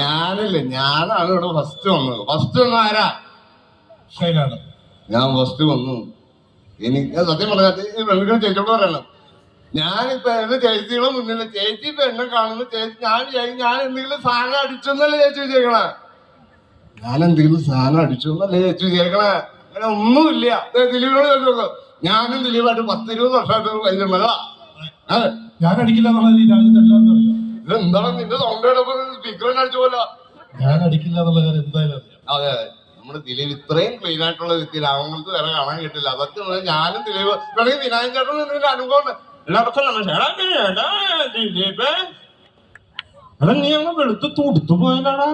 ഞാനില്ലേ ഞാനാണ് ഇവിടെ ഫസ്റ്റ് വന്നത്. ഫസ്റ്റ് വന്ന ആരാ? ഷൈനാണ്. ഞാൻ ഫസ്റ്റ് വന്നു. എനിക്ക് സത്യം പറഞ്ഞാൽ പെണ്ണുങ്ങൾ ചേച്ചിയോട് പറയണം. ഞാനിപ്പോ എന്റെ ചേച്ചികളെ മുന്നിൽ ചേച്ചി ഇപ്പൊ എന്നെ കാണുന്നു. ചേച്ചി ഞാൻ ഞാൻ എന്തെങ്കിലും സാധനം അടിച്ചെന്നല്ലേ ചേച്ചി വിചാരിക്കണേ. ഞാൻ എന്തെങ്കിലും സാധനം അടിച്ചു എന്നല്ലേ ചേച്ചി വിചാരിക്കണേ. അങ്ങനെ ഒന്നുമില്ല. ദിലീപിനോട് ചോദിച്ചോളൂ ഞാനും ദിലീപായിട്ട് പത്തിരുപത് വർഷമായിട്ട് പരിചയമല്ല അതെ ഞാൻ അടിക്കില്ല എന്നുള്ളത് രാജ്യത്തെല്ലാം അറിയാം. ഇതെന്താണ് നിന്റെ സൗണ്ടോടൊപ്പം സ്പീക്കറിനെ അടിച്ചു പോലെ. ഞാൻ അടിക്കില്ല എന്നുള്ള കാര്യം എന്തായാലും അറിയാം. അതെ അതെ. നമ്മുടെ ദിലീപ് ഇത്രയും ക്ലീൻ ആയിട്ടുള്ള വ്യക്തി രാമങ്ങൾക്ക് വേറെ കാണാൻ കിട്ടില്ല. അതൊക്കെ ഉള്ളത് ഞാനും ദിലീപ്. വേണമെങ്കിൽ വിനായകൻ ചേട്ടൻ എന്തെങ്കിലും അനുഭവം ദിലീപ്. നീ അങ്ങ് വെളുത്ത് തുടുത്തു പോയതാടാ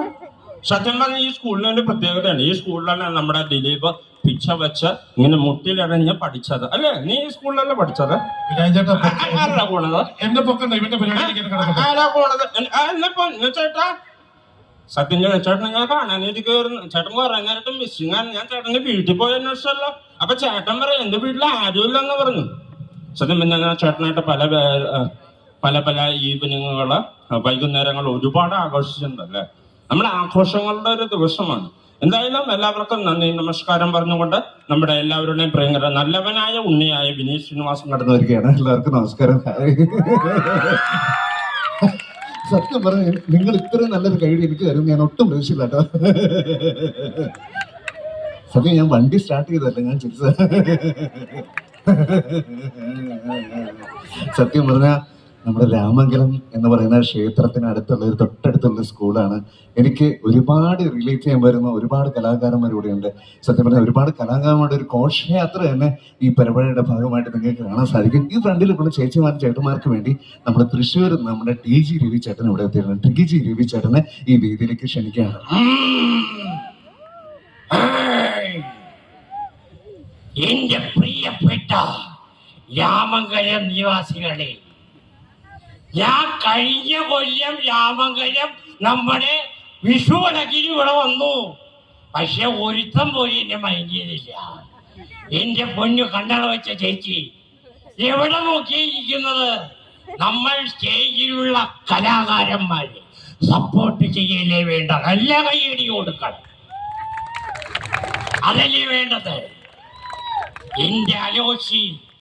സത്യം പറഞ്ഞ ഈ സ്കൂളിന് ഒരു പ്രത്യേകതയാണ് ഈ സ്കൂളിലാണ് നമ്മുടെ ദിലീപ് പിച്ച വെച്ച് ഇങ്ങനെ മുട്ടിലിറങ്ങി പഠിച്ചത്. അല്ലേ? നീ ഈ സ്കൂളിലല്ലേ പഠിച്ചത്? ആരാ പോണത്? എന്റെ ആരാ പോണത്? ചേട്ടാ? സത്യം ചേട്ടനെ ഞാൻ കാണാനായിട്ട് കയറുന്നു ചേട്ടൻ കുറെ നേരത്തെ മിസ്സിംഗ് ആണ്. ഞാൻ ചേട്ടന്റെ വീട്ടിൽ പോയി അന്വേഷിച്ചല്ലോ. അപ്പൊ ചേട്ടൻ പറയും എന്റെ വീട്ടിൽ ആരുമില്ലെന്ന് പറഞ്ഞു. സത്യം പിന്നെ ഞാൻ ചേട്ടനായിട്ട് പല പല പല ഈവനിങ്ങുകൾ വൈകുന്നേരങ്ങൾ ഒരുപാട് ആഘോഷിച്ചിട്ടുണ്ടല്ലേ? നമ്മുടെ ആഘോഷങ്ങളുടെ ഒരു ദിവസമാണ്. എന്തായാലും എല്ലാവർക്കും നന്ദി നമസ്കാരം പറഞ്ഞുകൊണ്ട് നമ്മുടെ എല്ലാവരുടെയും പ്രിയങ്കര നല്ലവനായ ഉണ്ണിയായ വിനീത് ശ്രീനിവാസൻ കടന്നു വരികയാണ്. എല്ലാവർക്കും നമസ്കാരം. സത്യം പറഞ്ഞു നിങ്ങൾ ഇത്രയും നല്ലൊരു കഴിവ് എനിക്ക് തരും. ഞാൻ ഒട്ടും പ്രതീക്ഷിച്ചില്ല കേട്ടോ. സത്യം ഞാൻ വണ്ടി സ്റ്റാർട്ട് ചെയ്തല്ല ഞാൻ ചിരിച്ചത്? സത്യം പറഞ്ഞ നമ്മുടെ രാമങ്കലം എന്ന് പറയുന്ന ക്ഷേത്രത്തിന് അടുത്തുള്ള ഒരു തൊട്ടടുത്തുള്ള സ്കൂളാണ്. എനിക്ക് ഒരുപാട് റിലേറ്റ് ചെയ്യാൻ വരുന്ന ഒരുപാട് കലാകാരന്മാർ സത്യം പറഞ്ഞാൽ ഒരുപാട് കലാകാരന്മാരുടെ ഒരു ഘോഷയാത്ര തന്നെ ഈ പരിപാടിയുടെ ഭാഗമായിട്ട് നിങ്ങൾക്ക് കാണാൻ സാധിക്കും. ഈ ഫ്രണ്ടിൽ ഇവിടെ ചേച്ചിമാരും ചേട്ടന്മാർക്ക് വേണ്ടി നമ്മൾ തൃശ്ശൂർ നമ്മുടെ ടി ജി രവി ചേട്ടൻ ഇവിടെ എത്തിയിട്ടുണ്ട്. ടി ജി രവി ചേട്ടനെ ഈ വേദിയിലേക്ക് ക്ഷണിക്കുകയാണ്. എന്റെ പ്രിയപ്പെട്ട രാമങ്കലം നിവാസികളെ ഞാൻ കഴിഞ്ഞ കൊല്ലം രാമങ്കലം നമ്മുടെ വിഷുവിളക്കിന് ഇവിടെ വന്നു. പക്ഷെ ഒരുത്തം പോയി എന്നെ മൈൻഡ് ചെയ്തില്ല എന്റെ പൊന്നു കണ്ണട വെച്ച ചേച്ചി എവിടെ നോക്കിയിരിക്കുന്നത്? നമ്മൾ സ്റ്റേജിലുള്ള കലാകാരന്മാരെ സപ്പോർട്ട് ചെയ്യലേ വേണ്ട. നല്ല കൈയടി കൊടുക്കണം. അതല്ലേ വേണ്ടത്? എന്റെ അലോശി